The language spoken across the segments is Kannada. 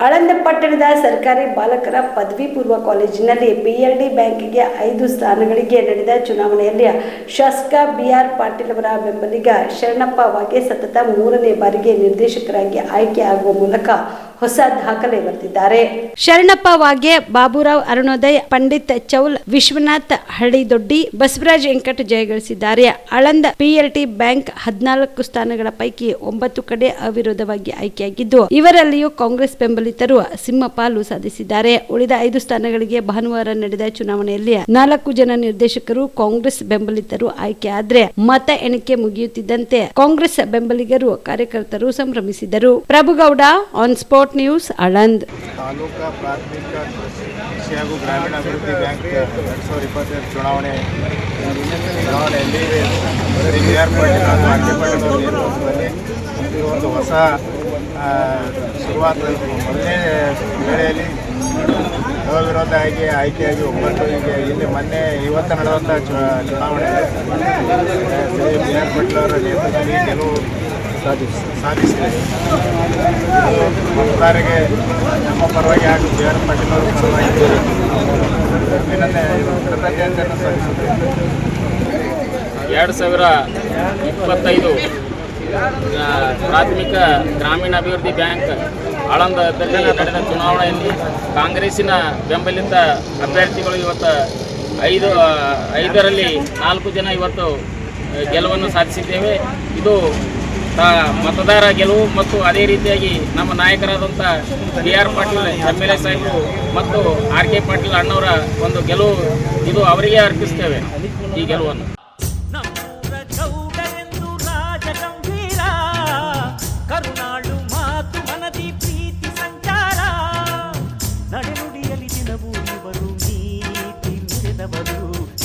ಆಳಂದ ಪಟ್ಟಣದ ಸರ್ಕಾರಿ ಬಾಲಕರ ಪದವಿ ಪೂರ್ವ ಕಾಲೇಜಿನಲ್ಲಿ ಬಿಎಲ್ಡಿ ಬ್ಯಾಂಕಿಗೆ ಐದು ಸ್ಥಾನಗಳಿಗೆ ನಡೆದ ಚುನಾವಣೆಯಲ್ಲಿ ಶಾಸಕ ಬಿಆರ್ ಪಾಟೀಲ್ ಅವರ ಬೆಂಬಲಿಗ ಶರಣಪ್ಪ ವಾಗೆ ಸತತ ಮೂರನೇ ಬಾರಿಗೆ ನಿರ್ದೇಶಕರಾಗಿ ಆಯ್ಕೆ ಆಗುವ ಮೂಲಕ ಹೊಸ ದಾಖಲೆ ಬರೆದಿದ್ದಾರೆ ಶರಣಪ್ಪ ವಾಗ್ಯ, ಬಾಬುರಾವ್ ಅರುಣೋದಯ, ಪಂಡಿತ್ ಚೌಲ್ ವಿಶ್ವನಾಥ್ ಹಳ್ಳಿದೊಡ್ಡಿ ಬಸವರಾಜ್ ವೆಂಕಟ್ ಜಯಗಳಿಸಿದ್ದಾರೆ. ಆಳಂದ ಪಿಎಲ್ಟಿ ಬ್ಯಾಂಕ್ ಹದಿನಾಲ್ಕು ಸ್ಥಾನಗಳ ಪೈಕಿ ಒಂಬತ್ತು ಕಡೆ ಅವಿರೋಧವಾಗಿ ಆಯ್ಕೆಯಾಗಿದ್ದು, ಇವರಲ್ಲಿಯೂ ಕಾಂಗ್ರೆಸ್ ಬೆಂಬಲಿತರು ಸಿಂಹಪಾಲು ಸಾಧಿಸಿದ್ದಾರೆ. ಉಳಿದ ಐದು ಸ್ಥಾನಗಳಿಗೆ ಭಾನುವಾರ ನಡೆದ ಚುನಾವಣೆಯಲ್ಲಿ ನಾಲ್ಕು ಜನ ನಿರ್ದೇಶಕರು ಕಾಂಗ್ರೆಸ್ ಬೆಂಬಲಿತರು ಆಯ್ಕೆ ಆದ್ರೆ ಮತ ಎಣಿಕೆ ಮುಗಿಯುತ್ತಿದ್ದಂತೆ ಕಾಂಗ್ರೆಸ್ ಬೆಂಬಲಿಗರು ಕಾರ್ಯಕರ್ತರು ಸಂಭ್ರಮಿಸಿದರು. Prabhugouda, on spot news Aland taluka ಪ್ರಾಥಮಿಕ ಕೃಷಿ ಹಾಗೂ ಗ್ರಾಮೀಣಾಭಿವೃದ್ಧಿ ಬ್ಯಾಂಕ್, ಎರಡು ಸಾವಿರದ ಇಪ್ಪತ್ತೆರಡು ಚುನಾವಣೆ ಚುನಾವಣೆಯಲ್ಲಿ ಆರ್ ಪಾಟೀಲ್ ಹಾಗೂ ಆರ್ ಒಂದು ಹೊಸ ಶುರುವಾತ ಮೊದಲನೇ ವೇಳೆಯಲ್ಲಿ ವಿರೋಧವಾಗಿ ಆಯ್ಕೆಯಾಗಿ ಒಂಬತ್ತು ಈಗ ಇಲ್ಲಿ ಮೊನ್ನೆ ಇವತ್ತು ನಡೆದಂಥ ಚುನಾವಣೆ. ಆರ್ ಪಾಟೀಲ್ ಅವರ ನೇತೃತ್ವದಲ್ಲಿ ಸಾಧಿಸಿ ಸಾಧಿಸಿದೆ ನಮ್ಮ ಪರವಾಗಿ ಹಾಗೂ ಬಿ ಆರ್ ಪಾಟೀಲ್ ಅವರ ಪರವಾಗಿ ಎರಡು ಸಾವಿರ ಇಪ್ಪತ್ತೈದು ಪ್ರಾಥಮಿಕ ಗ್ರಾಮೀಣಾಭಿವೃದ್ಧಿ ಬ್ಯಾಂಕ್ ಆಳಂದದಲ್ಲಿ ನಡೆದ ಚುನಾವಣೆಯಲ್ಲಿ ಕಾಂಗ್ರೆಸ್ಸಿನ ಬೆಂಬಲಿತ ಅಭ್ಯರ್ಥಿಗಳು ಇವತ್ತು ಐದು ಐದರಲ್ಲಿ ನಾಲ್ಕು ಜನ ಇವತ್ತು ಗೆಲುವನ್ನು ಸಾಧಿಸಿದ್ದೇವೆ. ಇದು ಮತದಾರ ಗೆಲುವು ಮತ್ತು ಅದೇ ರೀತಿಯಾಗಿ ನಮ್ಮ ನಾಯಕರಾದಂಥ B R Patil M L A ಸಾಹೇಬರು ಮತ್ತು ಆರ್ ಕೆ ಪಾಟೀಲ್ ಅಣ್ಣವರ ಒಂದು ಗೆಲುವು ಇದು ಅವರಿಗೆ ಅರ್ಪಿಸ್ತೇವೆ ಈ ಗೆಲುವನ್ನು.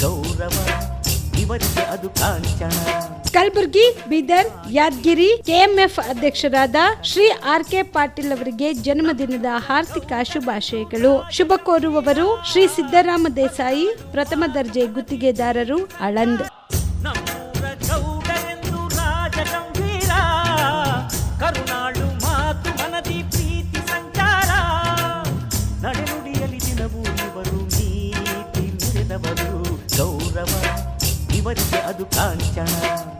ಗೌರವ. ಅದು ಕಾಂಚನ ಕಲಬುರಗಿ ಬೀದರ್ ಯಾದಗಿರಿ ಕೆಎಂಎಫ್ ಅಧ್ಯಕ್ಷರಾದ ಶ್ರೀ ಆರ್ ಕೆ ಪಾಟೀಲ್ ಅವರಿಗೆ ಜನ್ಮದಿನದ ಹಾರ್ದಿಕ ಶುಭಾಶಯಗಳು. ಶುಭ ಕೋರುವವರು ಶ್ರೀ ಸಿದ್ದರಾಮ ದೇಸಾಯಿ ಪ್ರಥಮ ದರ್ಜೆ ಗುತ್ತಿಗೆದಾರರು ಆಳಂದ್ ಮಾತು ಮನದಿ ಪ್ರೀತಿ ಸಂಚಾರ. ಗೌರವ ಇವರಿಗೆ ಅದು ಕಾಂಚನ